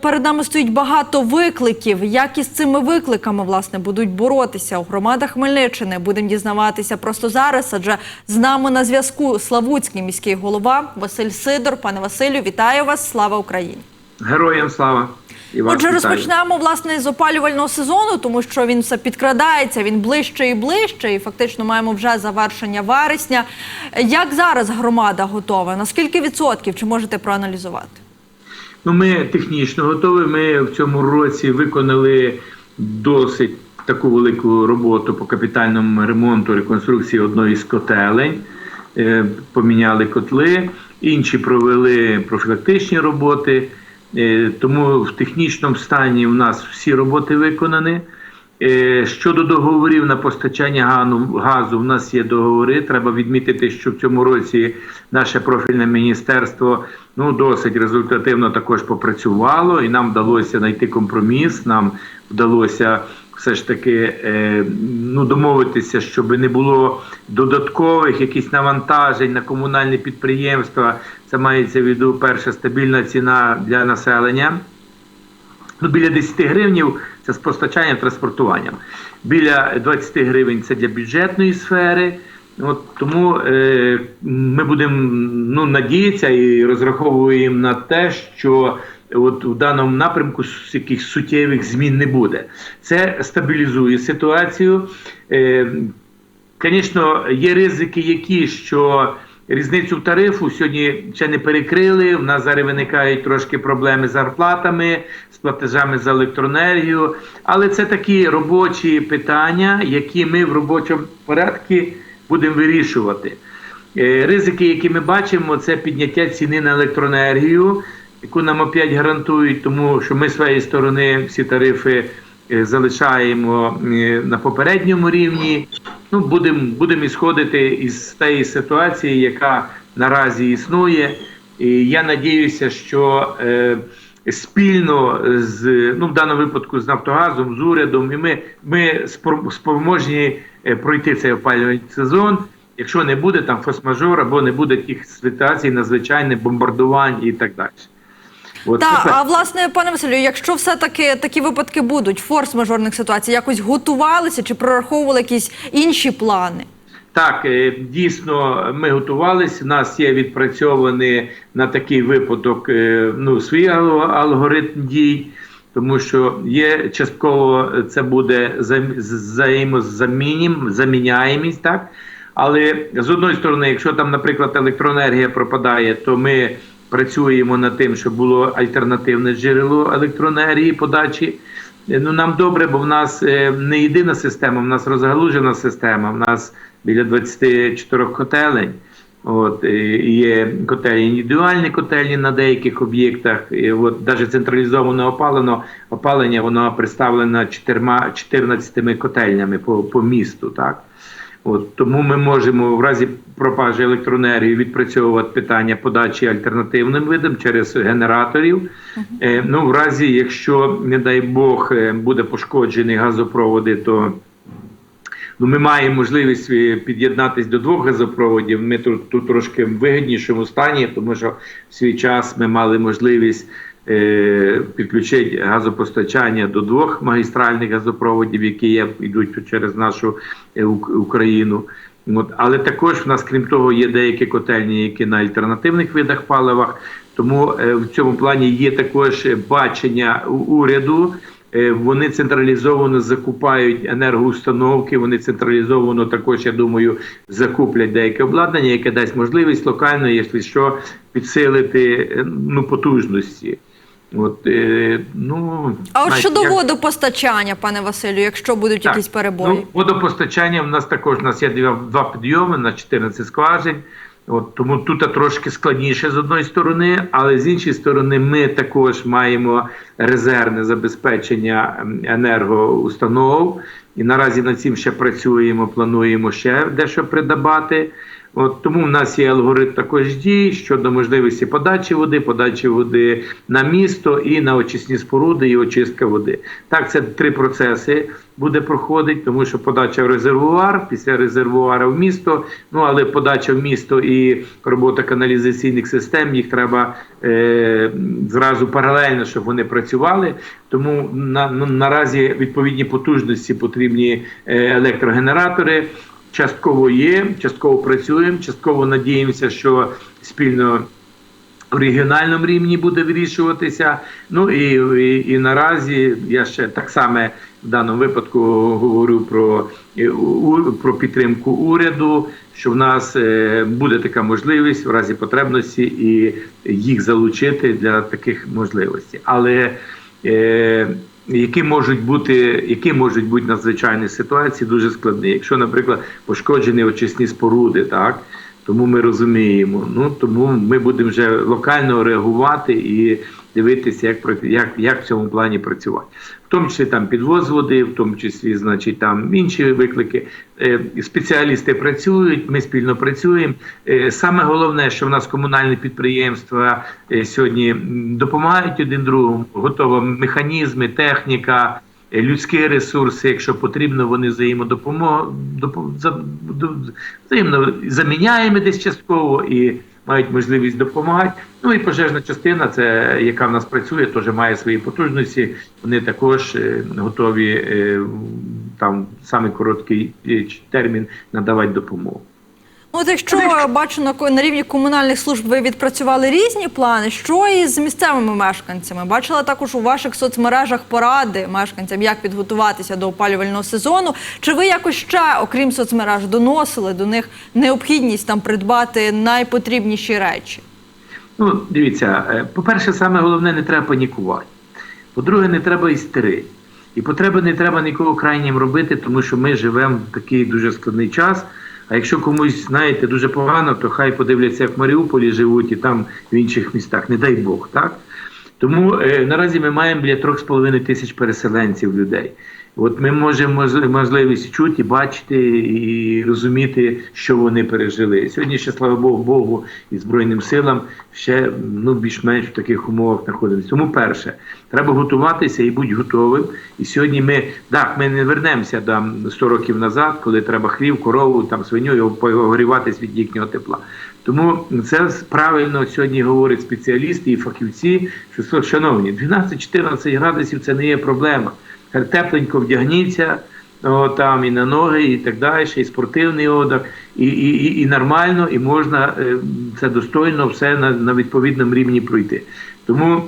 Перед нами стоїть багато викликів. Як із цими викликами власне будуть боротися у громадах Хмельниччини? Будемо дізнаватися просто зараз. Адже з нами на зв'язку Славутський міський голова Василь Сидор. Пане Василю, вітаю вас! Слава Україні! Героям слава! І Отже, вітаю. розпочнемо власне з опалювального сезону, тому що він все підкрадається, він ближче і ближче, і фактично маємо вже завершення вересня. Як зараз громада готова? На скільки відсотків чи можете проаналізувати? Ну, ми технічно готові. Ми в цьому році виконали досить таку велику роботу по капітальному ремонту реконструкції одної з котелень. Е, Поміняли котли, інші провели профілактичні роботи. Е, Тому в технічному стані у нас всі роботи виконані. Е, Щодо договорів на постачання газу, в нас є договори. Треба відмітити, що в цьому році наше профільне міністерство ну досить результативно також попрацювало, і нам вдалося знайти компроміс. Нам вдалося все ж таки е, ну, домовитися, щоб не було додаткових якісь навантажень на комунальні підприємства. Це мається в виду перша стабільна ціна для населення. Ну, біля 10 гривнів це з постачанням транспортуванням. Біля 20 гривень це для бюджетної сфери. От тому е, ми будемо ну, надіятися і розраховуємо на те, що от в даному напрямку якихось суттєвих змін не буде. Це стабілізує ситуацію. Е, Звісно, є ризики, які що різницю в тарифу сьогодні ще не перекрили. У нас зараз виникають трошки проблеми з зарплатами, з платежами за електроенергію. Але це такі робочі питання, які ми в робочому порядку будемо вирішувати. Е, Ризики, які ми бачимо, це підняття ціни на електроенергію, яку нам опять гарантують, тому що ми з своєї сторони всі тарифи залишаємо е, на попередньому рівні. Ну, будемо будем ісходити із тієї ситуації, яка наразі існує. І я надіюся, що е, спільно з ну в даному випадку з Нафтогазом, з урядом, і ми, ми спроможні е, пройти цей опалювальний сезон. Якщо не буде там форс-мажор або не буде тих ситуацій надзвичайних бомбардувань і так далі. От Так, це а власне, пане Василю, якщо все-таки такі випадки будуть, форс-мажорних ситуацій, якось готувалися чи прораховували якісь інші плани? Так, е, дійсно, ми готувалися. У нас є відпрацьований на такий випадок е, ну, свій ал- алгоритм дій, тому що є частково це буде зам- взаємозамінім, заміняємість, так. Але з одної сторони, якщо там, наприклад, електроенергія пропадає, то ми працюємо над тим, щоб було альтернативне джерело електроенергії подачі. Е, Ну нам добре, бо в нас е, не єдина система, в нас розгалужена система. В нас біля 24 котелень. От е, є котельні індивідуальні котельні на деяких об'єктах. І от навіть централізовано опалено опалення, воно представлено чотирма 14 котельнями по, по місту. Так От тому ми можемо в разі пропажі електроенергії відпрацьовувати питання подачі альтернативним видом через генераторів. Е, ну, в разі, якщо, не дай Бог, е, буде пошкоджений газопроводи, то ну, ми маємо можливість е, під'єднатися до двох газопроводів. Ми тут, тут трошки в вигіднішому стані, тому що в свій час ми мали можливість е, підключити газопостачання до двох магістральних газопроводів, які є, йдуть через нашу е, Україну. От, але також в нас, крім того, є деякі котельні, які на альтернативних видах паливах. Тому е, в цьому плані є також бачення уряду. Вони централізовано закупають енергоустановки. Вони централізовано також, я думаю, закуплять деяке обладнання, яке дасть можливість локально, якщо що, підсилити ну, потужності. От, е, ну, А от щодо як- водопостачання, пане Василю, якщо будуть так, якісь перебої? Ну, водопостачання в нас також у нас є два, два підйоми на 14 скважин. От, тому тут трошки складніше з одної сторони, але з іншої сторони, ми також маємо резервне забезпечення ем, енергоустанов. І наразі над цим ще працюємо, плануємо ще дещо придбати. От тому в нас є алгоритм також дій щодо можливості подачі води, подачі води на місто і на очисні споруди і очистка води. Так, це три процеси буде проходити, тому що подача в резервуар, після резервуара в місто. Ну але подача в місто і робота каналізаційних систем їх треба е, зразу паралельно, щоб вони працювали. Тому на, ну, наразі відповідні потужності потрібні е, електрогенератори. Частково є, частково працюємо, частково надіємося, що спільно в регіональному рівні буде вирішуватися. Ну і, і, і наразі я ще так само в даному випадку говорю про, е, про підтримку уряду, що в нас е, буде така можливість в разі потребності і їх залучити для таких можливостей. Але е, які можуть бути, які можуть бути надзвичайні ситуації, дуже складні. Якщо, наприклад, пошкоджені очисні споруди, так тому ми розуміємо. Ну тому ми будемо вже локально реагувати і дивитися, як як, як в цьому плані працювати. В тому числі там підвоз води, в тому числі, значить, там інші виклики. Е, Спеціалісти працюють, ми спільно працюємо. Е, Саме головне, що в нас комунальні підприємства е, сьогодні допомагають один другому, готові механізми, техніка. е, Людські ресурси, якщо потрібно, вони за- взаємно заміняємо десь частково і мають можливість допомагати. Ну і пожежна частина, це яка в нас працює, теж має свої потужності. Вони також е, готові е, там саме короткий е, термін надавати допомогу. Ну, От якщо бачу на, на рівні комунальних служб ви відпрацювали різні плани, що із місцевими мешканцями? Бачила також у ваших соцмережах поради мешканцям, як підготуватися до опалювального сезону. Чи ви якось ще, окрім соцмереж, доносили до них необхідність там придбати найпотрібніші речі? Ну, дивіться, е, по-перше, саме головне, не треба панікувати. По-друге, не треба істерити. І потреби не треба нікого крайнім робити, тому що ми живемо в такий дуже складний час. А якщо комусь, знаєте, дуже погано, то хай подивляться, як в Маріуполі живуть і там в інших містах, не дай Бог, так? Тому е, наразі ми маємо біля 3,5 тисяч переселенців людей. От ми можемо можливість чути, бачити і розуміти, що вони пережили. Сьогодні ще слава Богу, Богу і Збройним силам ще ну більш-менш в таких умовах знаходимося. Тому перше, треба готуватися і бути готовим. І сьогодні ми так, ми не вернемося там 100 років назад, коли треба хлів, корову, там свиню і погріватись від їхнього тепла. Тому це правильно сьогодні говорять спеціалісти і фахівці, що шановні, 12-14 градусів це не є проблема. Тепленько вдягніться о, там і на ноги, і так далі, і спортивний одяг, і, і, і, нормально, і можна е, це достойно все на, на відповідному рівні пройти. Тому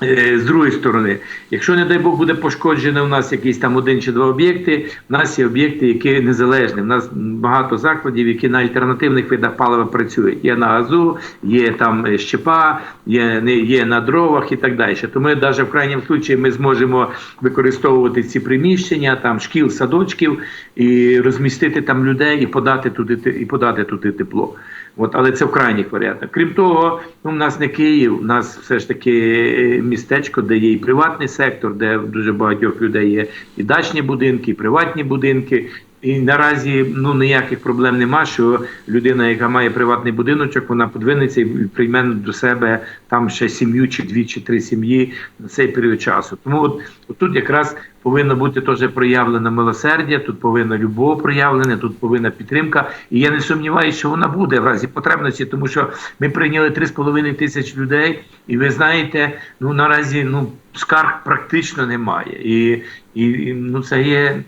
З другої сторони, якщо, не дай Бог, буде пошкоджено у нас якісь там один чи два об'єкти, у нас є об'єкти, які незалежні. У нас багато закладів, які на альтернативних видах палива працюють. Є на газу, є там е, щепа, є, є на дровах і так далі. Тому навіть в крайньому випадку ми зможемо використовувати ці приміщення, там шкіл, садочків і розмістити там людей і подати туди і подати туди тепло. От, але це в крайніх варіантах. Крім того, ну, в нас не Київ, у нас все ж таки е, містечко, де є і приватний сектор, де дуже багатьох людей є і дачні будинки, і приватні будинки. І наразі ну ніяких проблем нема, що людина, яка має приватний будиночок, вона подвинеться і прийме до себе там ще сім'ю, чи дві, чи три сім'ї на цей період часу. Тому от, от тут якраз повинно бути теж проявлено милосердя, тут повинна любов проявлена, тут повинна підтримка. І я не сумніваюся, що вона буде в разі потребності, тому що ми прийняли 3,5 тисяч людей, і ви знаєте, ну наразі ну скарг практично немає. І, і, ну це є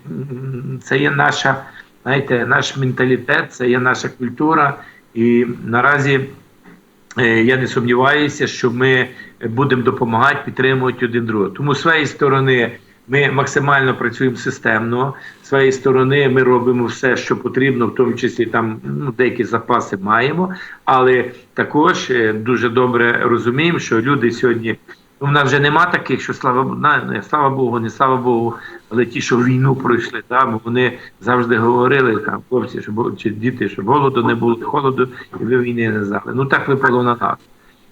це є наша, знаєте, наш менталітет, це є наша культура. І наразі Е, Я не сумніваюся, що ми будемо допомагати, підтримувати один другого. Тому з своєї сторони ми максимально працюємо системно. З своєї сторони ми робимо все, що потрібно, в тому числі там ну, деякі запаси маємо, але також е, дуже добре розуміємо, що люди сьогодні. Ну, в нас вже нема таких, що слава не слава Богу, не слава Богу, але ті, що війну пройшли, там вони завжди говорили там, хлопці, щоб чи діти, щоб голоду не було, холоду, і ви війни не знали. Ну так випало на нас.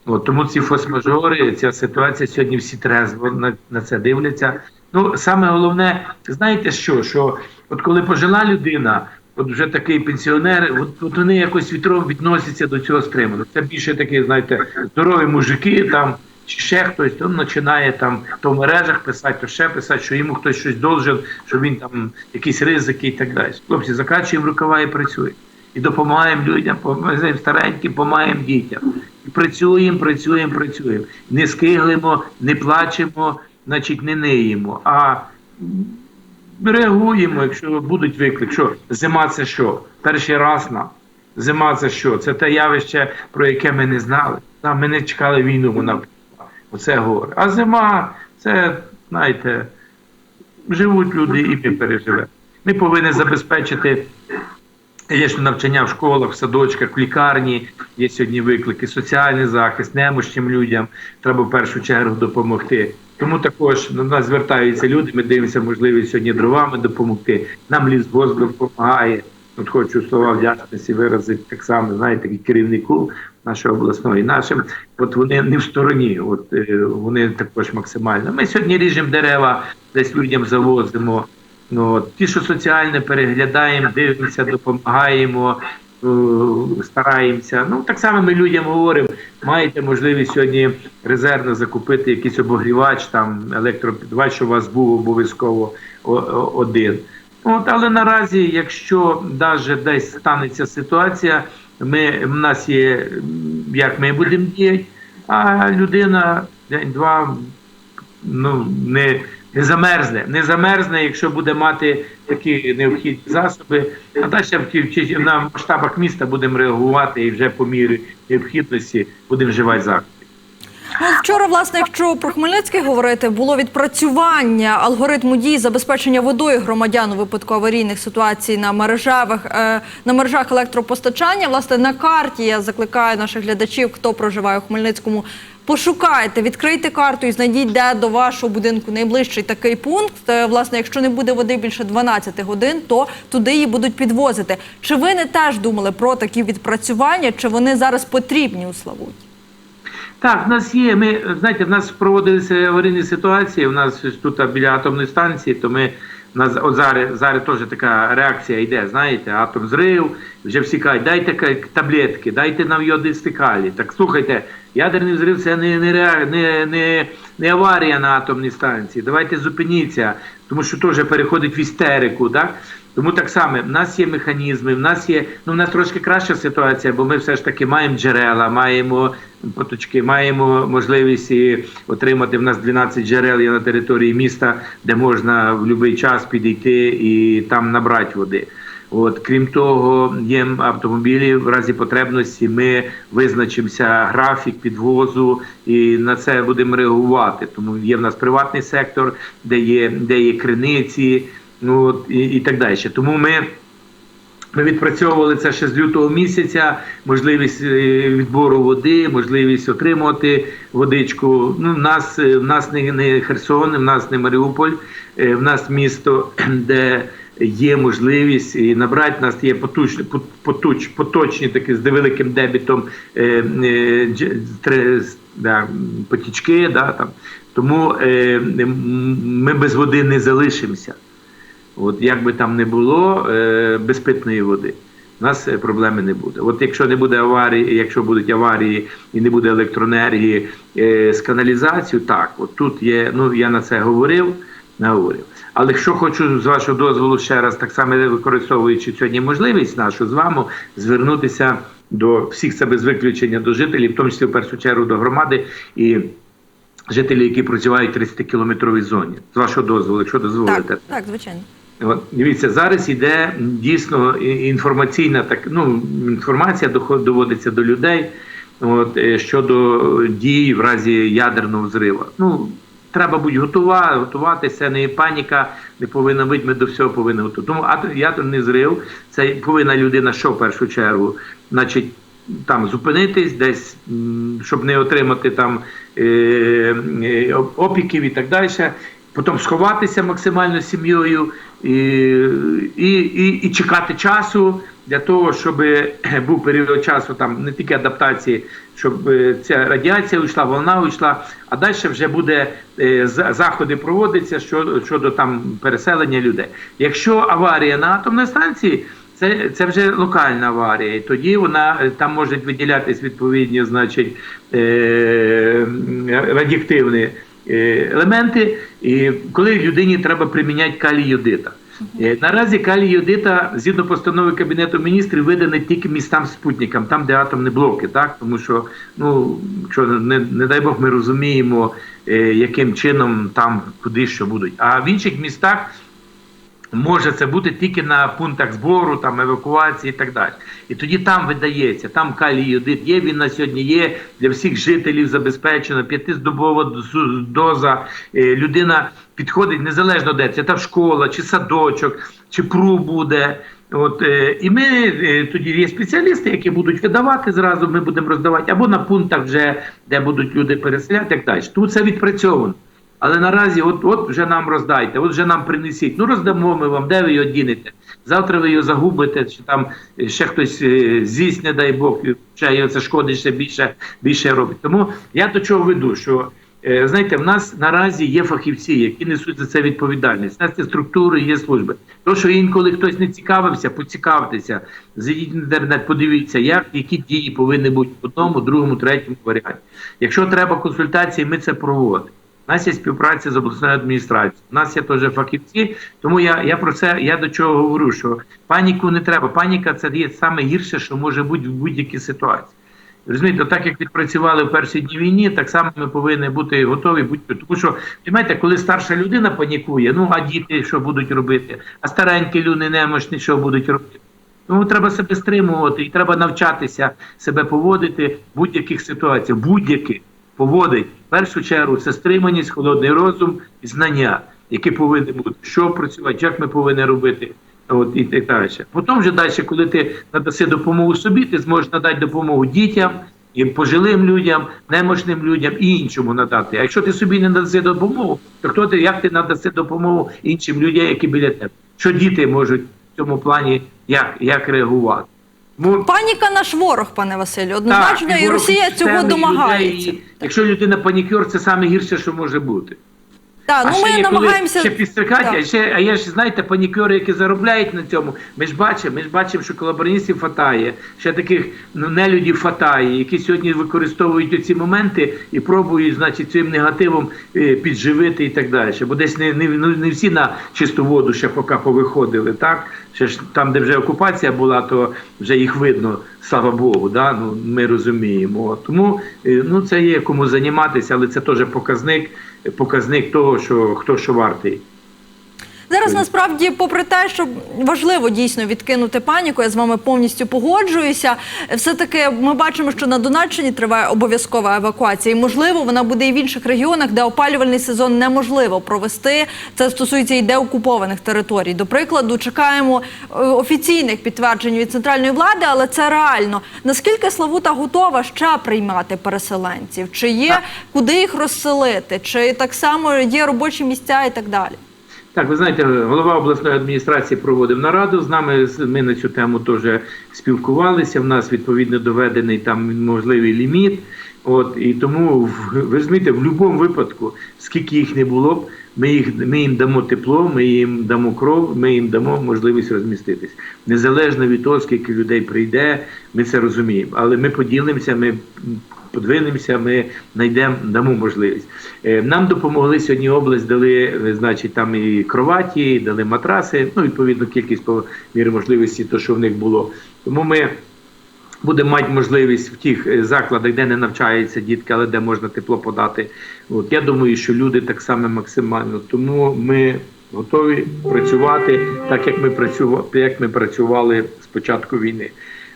От, тому ці фосмажори, ця ситуація сьогодні всі трезво на, на це дивляться. Ну, саме головне, знаєте що? Що от коли пожила людина, от вже такий пенсіонер, от, от вони якось вітром відносяться до цього стримано. Це більше такі, знаєте, здорові мужики там. Чи ще хтось то починає там то в мережах писати, то ще писати, що йому хтось щось должен, що він там якісь ризики і так далі. Хлопці, закачуємо рукава і працюємо. І допомагаємо людям, допомагаємо стареньким, допомагаємо дітям. Працюємо, працюємо, працюємо. Не скиглимо, не плачемо, значить, не ниємо, а реагуємо, якщо будуть виклик. Що зима це що? Перший раз на зима це що? Це те явище, про яке ми не знали. Ми не чекали війну, вона. Оце горе. А зима це, знаєте, живуть люди і ми переживемо. Ми повинні забезпечити. Є ж навчання в школах, в садочках, в лікарні. Є сьогодні виклики, соціальний захист, немощим людям треба в першу чергу допомогти. Тому також до нас звертаються люди. Ми дивимося можливість сьогодні дровами допомогти. Нам лісгосп допомагає. От хочу слова вдячності виразити так само, знаєте, і керівнику нашої обласної, нашим. От вони не в стороні, от е, вони також максимально. Ми сьогодні ріжемо дерева, десь людям завозимо. Ну, ті, що соціальне, переглядаємо, дивимося, допомагаємо, е, стараємося. Ну, так само ми людям говоримо, маєте можливість сьогодні резервно закупити якийсь обогрівач, там, електропідвач, що у вас був обов'язково один. От, але наразі, якщо навіть десь станеться ситуація, ми, в нас є, як ми будемо діяти, а людина день-два ну, не, не замерзне. Не замерзне, якщо буде мати такі необхідні засоби. А далі на масштабах міста будемо реагувати і вже по мірі необхідності будемо вживати заходи. Ну, вчора, власне, якщо про Хмельницький говорити, було відпрацювання алгоритму дій забезпечення водою громадян у випадку аварійних ситуацій на мережах, е, на мережах електропостачання. Власне, на карті я закликаю наших глядачів, хто проживає у Хмельницькому. Пошукайте, відкрийте карту і знайдіть, де до вашого будинку найближчий такий пункт. Е, Власне, якщо не буде води більше 12 годин, то туди її будуть підвозити. Чи ви не теж думали про такі відпрацювання? Чи вони зараз потрібні у Славуті? Так, в нас є. Ми знаєте, в нас проводилися аварійні ситуації. У нас тут біля атомної станції, то ми у нас от зараз, зараз теж така реакція йде. Знаєте, атом зрив, вже всі кажуть, дайте таблетки, дайте нам йодистикалі. Так слухайте, ядерний взрив це не, не, не, не, не аварія на атомній станції. Давайте зупиніться, тому що теж переходить в істерику. Так? Тому так само в нас є механізми, в нас є ну в нас трошки краща ситуація, бо ми все ж таки маємо джерела, маємо поточки, маємо можливість і отримати. В нас 12 джерел є на території міста, де можна в будь-який час підійти і там набрати води. От крім того, є автомобілі в разі потребності. Ми визначимося графік підвозу і на це будемо реагувати. Тому є в нас приватний сектор, де є де є криниці, ну от, і, і так далі. Тому ми. Ми відпрацьовували це ще з лютого місяця. Можливість е, відбору води, можливість отримувати водичку. Ну, в нас е, в нас не, не Херсон, в нас не Маріуполь, е, в нас місто, де є можливість і набрати. В нас є поточні, поточ, поточні такі з великим дебітом е, е, тре- да, потічки. Да, там. Тому е, ми без води не залишимося. От як би там не було е, без питної води, у нас е, проблеми не буде. От якщо не буде аварії, якщо будуть аварії і не буде електроенергії е, з каналізацією, так, от тут є, ну я на це говорив, не говорив. Але що хочу з вашого дозволу ще раз, так само використовуючи сьогодні можливість нашу з вами звернутися до всіх це без виключення до жителів, в тому числі в першу чергу до громади і жителів, які працюють в 30-кілометровій зоні. З вашого дозволу, якщо дозволите. Так, так, звичайно. От, дивіться, зараз йде дійсно інформаційна так, ну, інформація доводиться до людей от, е, щодо дій в разі ядерного взриву. Ну, треба бути готова, готуватися, не паніка, не повинна бути, ми до всього повинні готувати. Тому ядерний зрив, це повинна людина, що в першу чергу, значить, там зупинитись десь, щоб не отримати там е, е, опіків і так далі. Потім сховатися максимально сім'єю і, і, і, і чекати часу для того, щоб був період часу там не тільки адаптації, щоб е, ця радіація йшла, волна йшла, а далі вже буде е, заходи проводитися щодо, щодо там переселення людей. Якщо аварія на атомній станції, це, це вже локальна аварія. І тоді вона е, там можуть виділятись відповідні, значить, е, радіоактивні е, елементи, коли людині треба приміняти калій йодита. Е, Наразі калій йодита, згідно постанови Кабінету міністрів, видане тільки містам спутникам, там, де атомні блоки, так? Тому що, ну, що не, не дай Бог, ми розуміємо, е, яким чином там куди що будуть. А в інших містах може це бути тільки на пунктах збору, там евакуації і так далі. І тоді там видається, там калій йодит є. Він на сьогодні є для всіх жителів забезпечено. П'ятиздобова доза. Е, Людина підходить незалежно де це, та школа, чи садочок, чи ПРУ буде. От е, і ми е, тоді є спеціалісти, які будуть видавати зразу. Ми будемо роздавати або на пунктах, вже де будуть люди переселяти, так далі. Тут це відпрацьовано. Але наразі, от от вже нам роздайте, от вже нам принесіть. Ну роздамо ми вам, де ви його дінете. Завтра ви його загубите, чи там е, ще хтось е, з'їсть, не дай Бог, ще його це шкодить ще більше, більше робить. Тому я до чого веду, що е, знаєте, в нас наразі є фахівці, які несуть за це відповідальність. У нас є структури, є служби. То, що інколи хтось не цікавився, поцікавтеся, зайдіть в інтернет, подивіться, як які дії повинні бути в одному, другому, третьому варіанті. Якщо треба консультації, ми це проводимо. Нас є співпраця з обласною адміністрацією. У нас є теж фахівці. Тому я, я про це я до чого говорю, що паніку не треба. Паніка це є саме гірше, що може бути в будь-якій ситуації. Розумієте, так як відпрацювали в перші дні війни, так само ми повинні бути готові. Будь тому, що розумієте, коли старша людина панікує, ну а діти що будуть робити, а старенькі люди немощні, що будуть робити. Тому треба себе стримувати і треба навчатися себе поводити в будь-яких ситуаціях, будь-яких поводить. В першу чергу це стриманість, холодний розум і знання, які повинні бути, що працювати, як ми повинні робити. От і так далі. Потім вже далі, коли ти надаси допомогу собі, ти зможеш надати допомогу дітям, і пожилим людям, немощним людям і іншому надати. А якщо ти собі не надаси допомогу, то хто ти як ти надаси допомогу іншим людям, які біля тебе? Що діти можуть в цьому плані як, як реагувати? Тому Паніка наш ворог, пане Василю. Однозначно, так, і ворог Росія цього домагається. людей, і Якщо людина панікер, це саме гірше, що може бути. Так, а ну ще ми є, намагаємося. коли ще підстрикати, а ще, а є ж, знаєте, панікери, які заробляють на цьому. Ми ж бачимо, ми ж бачимо, що колабораністів хватає, ще таких ну, нелюдів хватає, які сьогодні використовують ці моменти і пробують, значить, цим негативом е, підживити і так далі. Бо десь не, не, ну, не всі на чисту воду ще поки повиходили, так? Ще ж там, де вже окупація була, то вже їх видно, слава Богу, да? ну, ми розуміємо. Тому е, ну, це є кому займатися, але це теж показник, показник того, що хто що вартий. Зараз насправді, попри те, що важливо дійсно відкинути паніку, я з вами повністю погоджуюся. Все таки ми бачимо, що на Донеччині триває обов'язкова евакуація. І можливо, вона буде і в інших регіонах, де опалювальний сезон неможливо провести. Це стосується і деокупованих територій. До прикладу, чекаємо е, офіційних підтверджень від центральної влади, але це реально. Наскільки Славута готова ще приймати переселенців? Чи є куди їх розселити? Чи так само є робочі місця і так далі? Так, ви знаєте, голова обласної адміністрації проводив нараду з нами. Ми на цю тему теж спілкувалися. В нас відповідно доведений там можливий ліміт. От і тому ви розумієте, в будь-якому випадку, скільки їх не було б, ми їх ми їм дамо тепло, ми їм дамо кров, ми їм дамо можливість розміститись. Незалежно від того, скільки людей прийде, ми це розуміємо. Але ми поділимося, ми подвинемося, ми знайдемо, дамо можливість. Е, Нам допомогли сьогодні область, дали, е, значить, там і кроваті, дали матраси, ну, відповідно, кількість по мірі можливості, то, що в них було. Тому ми будемо мати можливість в тих е, закладах, де не навчаються дітки, але де можна тепло подати. От я думаю, що люди так само максимально. Тому ми готові працювати так, як ми працювали, як ми працювали з війни.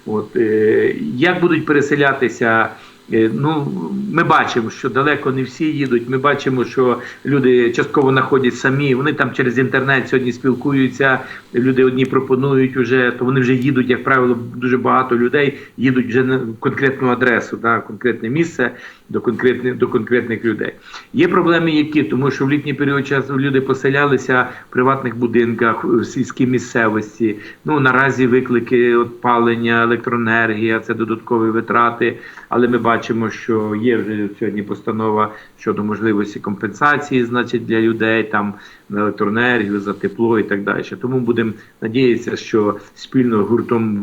От е, як будуть переселятися? Е, Ну, ми бачимо, що далеко не всі їдуть. Ми бачимо, що люди частково знаходять самі. Вони там через інтернет сьогодні спілкуються. Люди одні пропонують вже, то вони вже їдуть, як правило, дуже багато людей їдуть вже на конкретну адресу, да, конкретне місце до конкретних до конкретних людей. Є проблеми, які тому, що в літній період часу люди поселялися в приватних будинках в сільській місцевості. Ну наразі виклики опалення, електроенергія, це додаткові витрати. Але ми бачимо, що є вже сьогодні постанова щодо можливості компенсації, значить, для людей там на електроенергію, за тепло і так далі. Тому будемо надіятися, що спільно гуртом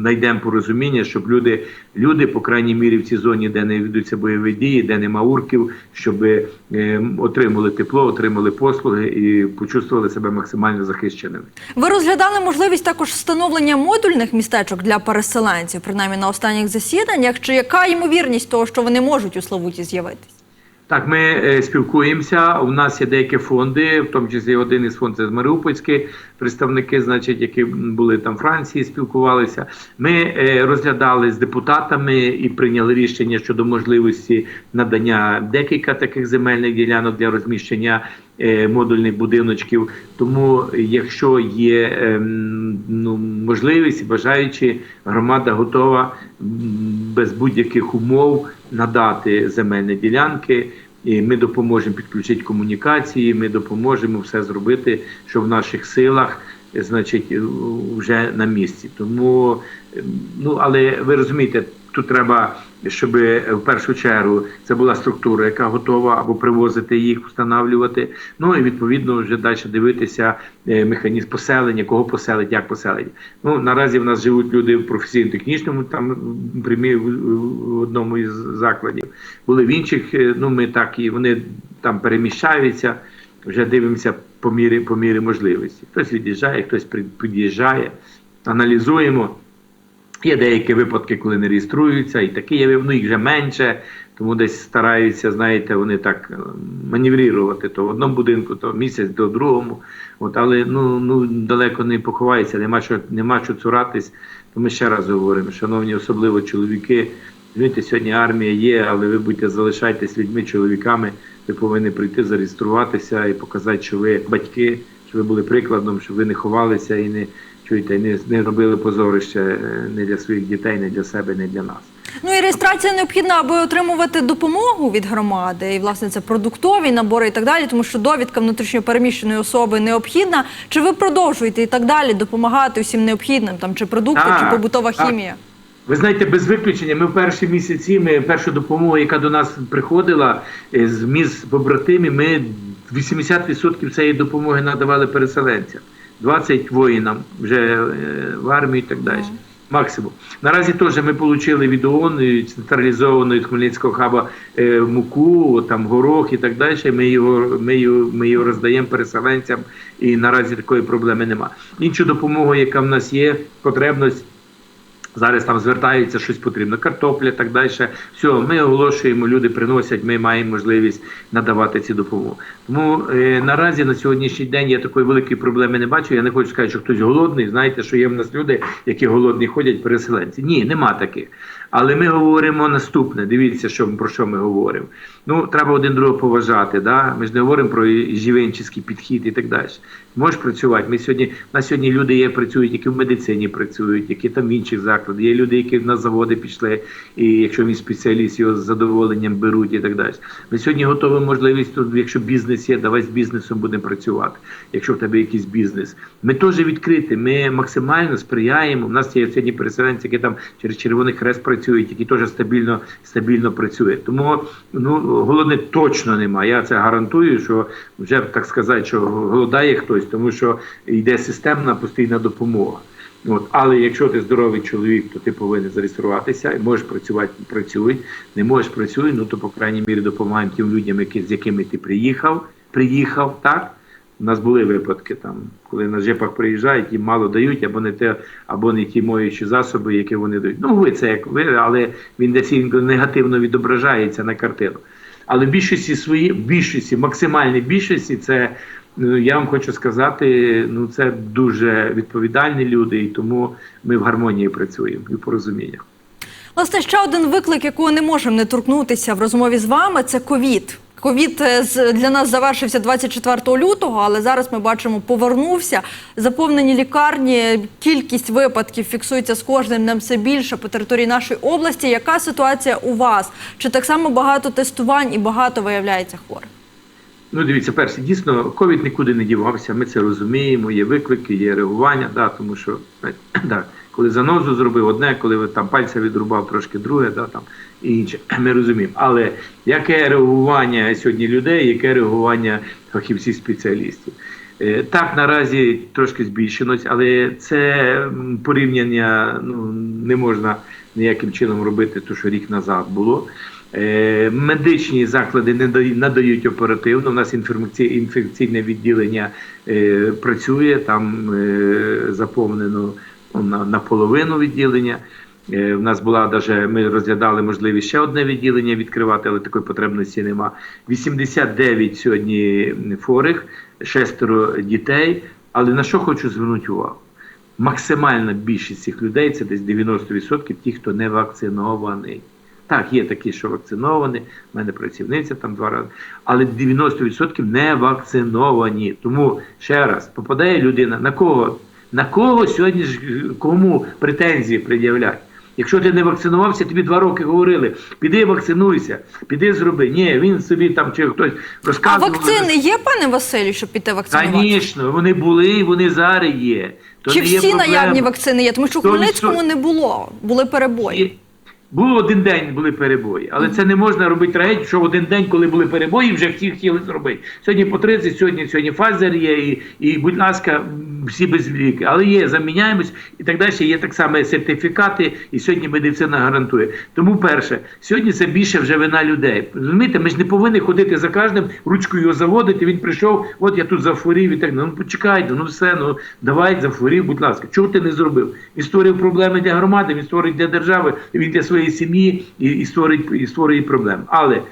знайдемо порозуміння, щоб люди, люди, по крайній мірі, в цій зоні, де не ведуться бойові дії, де нема урків, щоб е, отримали тепло, отримали послуги і почувствували себе максимально захищеними. Ви розглядали можливість також встановлення модульних містечок для переселенців, принаймні на останніх засіданнях. Чи яка ймовірність того, що вони можуть у Славуті з'явитись? Так, ми е, спілкуємося. У нас є деякі фонди, в тому числі один із фондів це Маріупольські представники, значить, які були там в Франції, спілкувалися. Ми е, розглядали з депутатами і прийняли рішення щодо можливості надання декілька таких земельних ділянок для розміщення е, модульних будиночків. Тому, якщо є ем, ну, можливість, бажаючи, громада готова без будь-яких умов надати земельні ділянки. І ми допоможемо підключити комунікації, ми допоможемо все зробити, що в наших силах, значить, вже на місці. Тому, е, ну але ви розумієте, тут треба, щоб в першу чергу це була структура, яка готова або привозити їх, встановлювати. Ну і відповідно вже далі дивитися е, механізм поселення, кого поселить, як поселить. Ну наразі в нас живуть люди в професійно-технічному там примі в одному із закладів. Були в інших. е, Ну ми так і вони там переміщаються. Вже дивимося по мірі по мірі можливості. Хтось від'їжджає, хтось під'їжджає, аналізуємо. Є деякі випадки, коли не реєструються, і такі є, ну їх вже менше, тому десь стараються, знаєте, вони так е, маневрувати то в одному будинку, то місяць до другому. От, але ну, ну далеко не поховається, нема що, нема що цуратись. То ми ще раз говоримо, шановні, особливо чоловіки. Розумієте, сьогодні армія є, але ви будьте залишайтесь людьми, чоловіками. Ви повинні прийти, зареєструватися і показати, що ви батьки, що ви були прикладом, що ви не ховалися і не чуєте, не, не робили позорище е, не для своїх дітей, не для себе, не для нас. Ну і реєстрація необхідна, аби отримувати допомогу від громади, і власне це продуктові набори і так далі, тому що довідка внутрішньо переміщеної особи необхідна. Чи ви продовжуєте і так далі допомагати усім необхідним, там чи продукти, Так, чи побутова так. хімія? Ви знаєте, без виключення, ми в перші місяці, ми першу допомогу, яка до нас приходила е, з міст побратимів, ми 80% цієї допомоги надавали переселенцям, 20 воїнам вже е, в армію і так далі. Максимум. Наразі теж ми отримали від ООН централізованої Хмельницького хаба е, муку, там горох і так далі. Ми його, ми його, ми його роздаємо переселенцям, і наразі такої проблеми нема. Іншу допомогу, яка в нас є, потребність. Зараз там звертаються, щось потрібно, картопля, так далі. Все, ми оголошуємо, люди приносять, ми маємо можливість надавати ці допомоги. Тому е, наразі на сьогоднішній день я такої великої проблеми не бачу. Я не хочу сказати, що хтось голодний. Знаєте, що є в нас люди, які голодні ходять, переселенці. Ні, нема таких. Але ми говоримо наступне. Дивіться, що про що ми говоримо. Ну, треба один другого поважати. Да? Ми ж не говоримо про живенчий підхід і так далі. Можеш працювати. Ми сьогодні на сьогодні люди є працюють, які в медицині працюють, які там в інших закладах. Є люди, які на заводи пішли, і якщо він спеціаліст, його з задоволенням беруть і так далі. Ми сьогодні готові можливість, тут, якщо бізнес є, давай з бізнесом будемо працювати. Якщо в тебе якийсь бізнес, ми теж відкриті. Ми максимально сприяємо. У нас є сьогодні переселенці, які там через Червоний Хрест працюють, які теж стабільно стабільно працюють. Тому ну головне точно немає. Я це гарантую, що вже так сказати, що голодає хтось, тому що йде системна постійна допомога. От, але якщо ти здоровий чоловік, то ти повинен зареєструватися і можеш працювати, працюй. Не можеш працюй, ну то по крайній мірі допомагаємо тим людям, які, з якими ти приїхав. Приїхав, так? У нас були випадки там, коли на джипах приїжджають, їм мало дають, або не те, або не ті моючі засоби, які вони дають. Ну, ви це як ви, але він десь негативно відображається на картину. Але в більшості свої, в більшості, максимальній більшості, це ну, я вам хочу сказати, ну це дуже відповідальні люди, і тому ми в гармонії працюємо і в порозуміннях. Власне, ще один виклик, якого не можемо не торкнутися в розмові з вами, це ковід. Ковід е, для нас завершився 24 лютого, але зараз ми бачимо, повернувся. Заповнені лікарні, кількість випадків фіксується з кожним днем все більше по території нашої області. Яка ситуація у вас? Чи так само багато тестувань і багато виявляється хворих? Ну, дивіться, перше, дійсно, ковід нікуди не дівався. Ми це розуміємо. Є виклики, є реагування. Да, тому що да, коли занозу зробив одне, коли там пальця відрубав трошки друге, да, там і інше. Ми розуміємо. Але яке реагування сьогодні людей, яке реагування фахівців спеціалістів? Е, Так, наразі трошки збільшилось, але це порівняння ну, не можна ніяким чином робити, то що рік назад було. Е, Медичні заклади не дають, надають оперативно. У нас інфекцій- інфекційне відділення е, працює, там е, заповнено ну, на, наполовину відділення. У нас була даже, ми розглядали можливість ще одне відділення відкривати, але такої потребності нема. 89 сьогодні хворих, шестеро дітей. Але на що хочу звернути увагу? Максимальна більшість цих людей це десь 90% ті, хто не вакцинований. Так, є такі, що вакциновані, в мене працівниця там два рази, але 90% не вакциновані. Тому ще раз попадає людина на кого? На кого сьогодні ж кому претензії пред'являть? Якщо ти не вакцинувався, тобі два роки говорили, піди вакцинуйся, піди зроби. Ні, він собі там чи хтось А вакцини є, пане Василю, щоб піти вакцинувати? Звісно, вони були і вони зараз є. То Чи не є всі проблема. наявні вакцини є? Тому що в Хмельницькому не було, були перебої. Було один день, були перебої, але це не можна робити трагедію, що в один день, коли були перебої, вже всі хотіли зробити. Сьогодні по 30, сьогодні сьогодні фазер є, і, і будь ласка, всі без ліки. Але є, заміняємось і так далі. Є так само сертифікати, і сьогодні медицина гарантує. Тому перше, сьогодні це більше вже вина людей. Розумієте, ми ж не повинні ходити за кожним, ручкою його заводити. Він прийшов, от я тут захворів і так. Ну почекайте, ну все, ну давай захворів, будь ласка. Чого ти не зробив? Він створив проблеми для громади, він створить для держави, він для своєї сім'ї і, і створить і створює проблеми. Але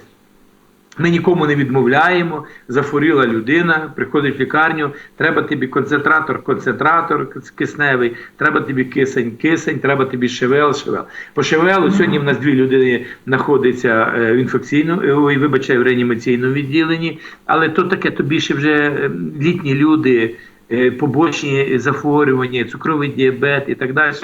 ми нікому не відмовляємо. Захворіла людина, приходить в лікарню. Треба тобі концентратор, концентратор кисневий, треба тобі кисень, кисень, треба тобі шевел, шевел. По шевелу сьогодні в нас дві людини знаходяться е, в інфекційному, е, ой, вибачай, в реанімаційному відділенні, але то таке, то більше вже е, літні люди. Е, Побочні захворювання, цукровий діабет і так далі.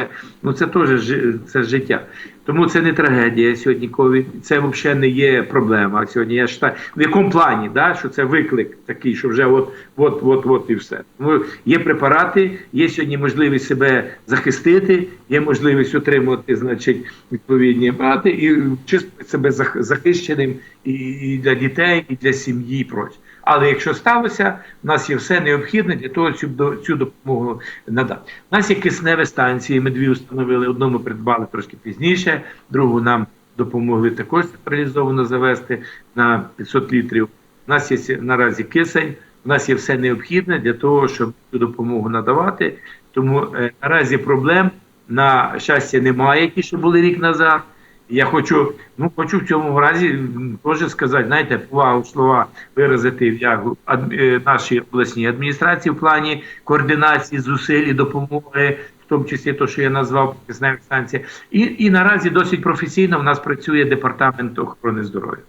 Ну це теж це життя. Тому це не трагедія сьогодні. ковід. Це взагалі не є проблема. Сьогодні я вважаю, в якому плані, да, що це виклик такий, що вже от, от, от, от і все. Тому є препарати, є сьогодні можливість себе захистити, є можливість отримати, значить, відповідні апарати і чувствувати себе зах- захищеним і, для дітей, і для сім'ї, і. Але якщо сталося, в нас є все необхідне для того, щоб цю допомогу надати. У нас є кисневі станції. Ми дві установили. Одну ми придбали трошки пізніше, другу нам допомогли також централізовано завести на 500 літрів. У нас є наразі кисень. У нас є все необхідне для того, щоб цю допомогу надавати. Тому е, наразі проблем на щастя немає, ті, що були рік назад. Я хочу, ну хочу в цьому разі теж сказати, знаєте, повагу слова виразити в як е, нашій обласній адміністрації в плані координації зусиль і допомоги, в тому числі те, що я назвав станція, І, і наразі досить професійно в нас працює департамент охорони здоров'я.